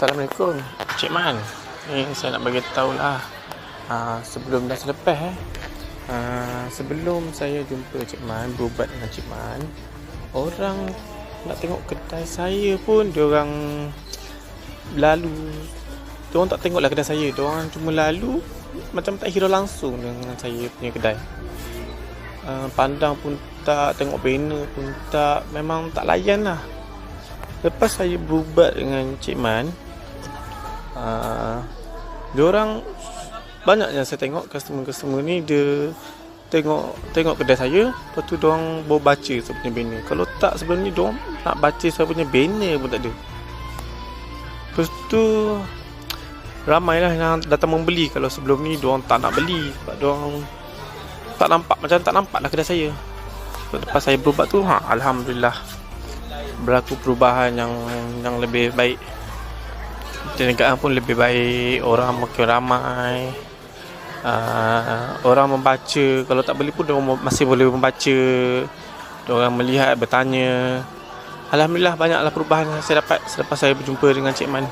Assalamualaikum. Cik Man. Ni saya nak bagi tahu lah. Uh, Sebelum dan selepas eh. Uh, Sebelum saya jumpa Cik Man Berubat dengan Cik Man Orang nak tengok kedai saya pun Diorang Lalu. Diorang tak tengok lah kedai saya. Diorang cuma lalu Macam tak hira langsung dengan saya punya kedai. Uh, Pandang pun tak Tengok banner pun tak. Memang tak layan lah. Lepas saya berubat dengan Cik Man uh, Diorang Banyak yang saya tengok Customer-customer ni Dia Tengok Tengok kedai saya Lepas tu diorang Bawa baca saya punya banner. Kalau tak sebelum ni Diorang nak baca saya punya banner pun tak ada. Lepas tu Ramai lah yang datang membeli. Kalau sebelum ni Diorang tak nak beli Sebab diorang Tak nampak Macam tak nampak lah kedai saya. Lepas saya berubat tu ha, Alhamdulillah berlaku perubahan yang yang lebih baik perniagaan pun lebih baik orang makin ramai. Uh, orang membaca. Kalau tak beli pun orang masih boleh membaca. Orang melihat bertanya. Alhamdulillah banyaklah perubahan yang saya dapat selepas saya berjumpa dengan Cik Man